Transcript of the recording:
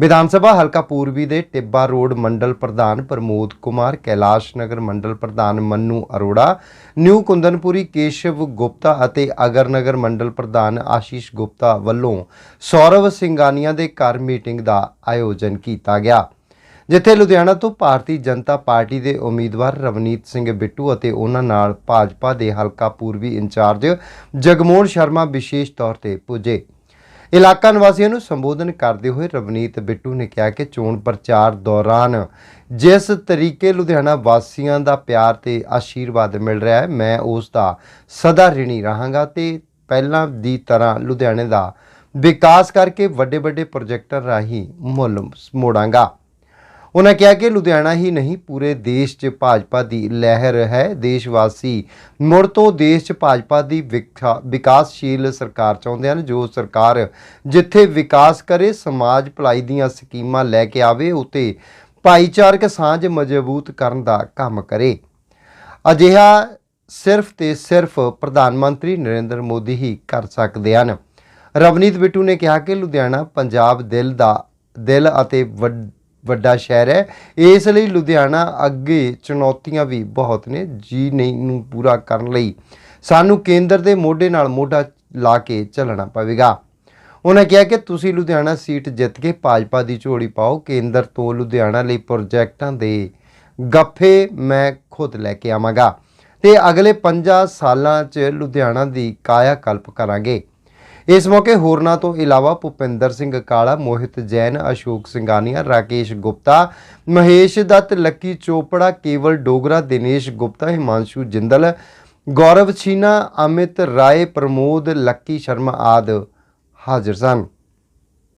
ਵਿਧਾਨ ਸਭਾ ਹਲਕਾ ਪੂਰਬੀ ਦੇ ਟਿੱਬਾ ਰੋਡ ਮੰਡਲ ਪ੍ਰਧਾਨ ਪ੍ਰਮੋਦ ਕੁਮਾਰ, ਕੈਲਾਸ਼ ਨਗਰ ਮੰਡਲ ਪ੍ਰਧਾਨ ਮੰਨੂ ਅਰੋੜਾ, ਨਿਊ ਕੁੰਦਨਪੁਰੀ ਕੇਸ਼ਵ ਗੁਪਤਾ ਅਤੇ ਅਗਰ ਨਗਰ ਮੰਡਲ ਪ੍ਰਧਾਨ ਆਸ਼ੀਸ਼ ਗੁਪਤਾ ਵੱਲੋਂ ਸੌਰਵ ਸਿੰਘਾਨੀਆ ਦੇ ਘਰ ਮੀਟਿੰਗ ਦਾ ਆਯੋਜਨ ਕੀਤਾ ਗਿਆ, ਜਿੱਥੇ ਲੁਧਿਆਣਾ ਤੋਂ ਭਾਰਤੀ ਜਨਤਾ ਪਾਰਟੀ ਦੇ ਉਮੀਦਵਾਰ ਰਵਨੀਤ ਸਿੰਘ ਬਿੱਟੂ ਅਤੇ ਉਹਨਾਂ ਨਾਲ ਭਾਜਪਾ ਦੇ ਹਲਕਾ ਪੂਰਬੀ ਇੰਚਾਰਜ ਜਗਮੋਹਨ ਸ਼ਰਮਾ ਵਿਸ਼ੇਸ਼ ਤੌਰ ਤੇ ਪੁੱਜੇ। ਇਲਾਕਾ ਨਿਵਾਸੀਆਂ ਨੂੰ ਸੰਬੋਧਨ ਕਰਦੇ ਹੋਏ ਰਵਨੀਤ ਬਿੱਟੂ ਨੇ ਕਿਹਾ ਕਿ ਚੋਣ ਪ੍ਰਚਾਰ ਦੌਰਾਨ ਜਿਸ ਤਰੀਕੇ ਲੁਧਿਆਣਾ ਵਾਸੀਆਂ ਦਾ ਪਿਆਰ ਤੇ ਆਸ਼ੀਰਵਾਦ ਮਿਲ ਰਿਹਾ ਹੈ, ਮੈਂ ਉਸ ਦਾ ਸਦਾ ਰਿਣੀ ਰਹਾਂਗਾ ਤੇ ਪਹਿਲਾਂ ਦੀ ਤਰ੍ਹਾਂ ਲੁਧਿਆਣੇ ਦਾ ਵਿਕਾਸ ਕਰਕੇ ਵੱਡੇ ਵੱਡੇ ਪ੍ਰੋਜੈਕਟਾਂ ਰਾਹੀਂ ਮੁੱਲ ਮੋੜਾਂਗਾ। ਉਹਨਾਂ ਕਿਹਾ ਕਿ ਲੁਧਿਆਣਾ ਹੀ ਨਹੀਂ, ਪੂਰੇ ਦੇਸ਼ 'ਚ ਭਾਜਪਾ ਦੀ ਲਹਿਰ ਹੈ। ਦੇਸ਼ ਵਾਸੀ ਮੁੜ ਤੋਂ ਦੇਸ਼ 'ਚ ਭਾਜਪਾ ਦੀ ਵਿਕਾ- ਵਿਕਾਸਸ਼ੀਲ ਸਰਕਾਰ ਚਾਹੁੰਦੇ ਹਨ। ਜੋ ਸਰਕਾਰ ਜਿੱਥੇ ਵਿਕਾਸ ਕਰੇ, ਸਮਾਜ ਭਲਾਈ ਦੀਆਂ ਸਕੀਮਾਂ ਲੈ ਕੇ ਆਵੇ ਉਤੇ ਭਾਈਚਾਰਕ ਸਾਂਝ ਮਜ਼ਬੂਤ ਕਰਨ ਦਾ ਕੰਮ ਕਰੇ। ਅਜਿਹਾ ਸਿਰਫ ਤੇ ਸਿਰਫ ਪ੍ਰਧਾਨ ਮੰਤਰੀ ਨਰਿੰਦਰ ਮੋਦੀ ਹੀ ਕਰ ਸਕਦੇ ਹਨ। ਰਵਨੀਤ ਬਿੱਟੂ ਨੇ ਕਿਹਾ ਕਿ ਲੁਧਿਆਣਾ ਪੰਜਾਬ ਦਿਲ ਦਾ, ਦਿਲ ਅਤੇ ਵੱਡ- ਵੱਡਾ ਸ਼ਹਿਰ ਹੈ। ਇਸ ਲਈ ਲੁਧਿਆਣਾ ਅੱਗੇ ਚੁਣੌਤੀਆਂ ਵੀ ਬਹੁਤ ਨੇ ਜੀ ਨਹੀਂ ਨੂੰ ਪੂਰਾ ਕਰਨ ਲਈ। ਸਾਨੂੰ ਕੇਂਦਰ ਦੇ ਮੋਢੇ ਨਾਲ ਮੋਢਾ ਲਾ ਕੇ ਚੱਲਣਾ ਪਵੇਗਾ। ਉਹਨਾਂ ਕਿਹਾ ਕਿ ਤੁਸੀਂ ਲੁਧਿਆਣਾ ਸੀਟ ਜਿੱਤ ਕੇ ਭਾਜਪਾ ਦੀ ਝੋਲੀ ਪਾਓ। ਕੇਂਦਰ ਤੋਂ ਲੁਧਿਆਣਾ ਲਈ ਪ੍ਰੋਜੈਕਟਾਂ ਦੇ ਗੱਫੇ ਮੈਂ ਖੁਦ ਲੈ ਕੇ ਆਵਾਂਗਾ। ਤੇ ਅਗਲੇ 50 ਸਾਲਾਂ 'ਚ ਲੁਧਿਆਣਾ ਦੀ ਕਾਇਆ ਕਲਪ ਕਰਾਂਗੇ। ਇਸ ਮੌਕੇ ਹੋਰਨਾਂ ਤੋਂ ਇਲਾਵਾ ਭੁਪਿੰਦਰ ਸਿੰਘ ਕਾਲਾ, ਮੋਹਿਤ ਜੈਨ, ਅਸ਼ੋਕ ਸਿੰਘਾਨੀਆ, ਰਾਕੇਸ਼ ਗੁਪਤਾ, ਮਹੇਸ਼ ਦੱਤ, ਲੱਕੀ ਚੋਪੜਾ, ਕੇਵਲ ਡੋਗਰਾ, ਦਿਨੇਸ਼ ਗੁਪਤਾ, ਹਿਮਾਂਸ਼ੂ ਜਿੰਦਲ, ਗੌਰਵ ਛੀਨਾ, ਅਮਿਤ ਰਾਏ, ਪ੍ਰਮੋਦ, ਲੱਕੀ ਸ਼ਰਮਾ ਆਦ ਹਾਜ਼ਰ ਸਨ।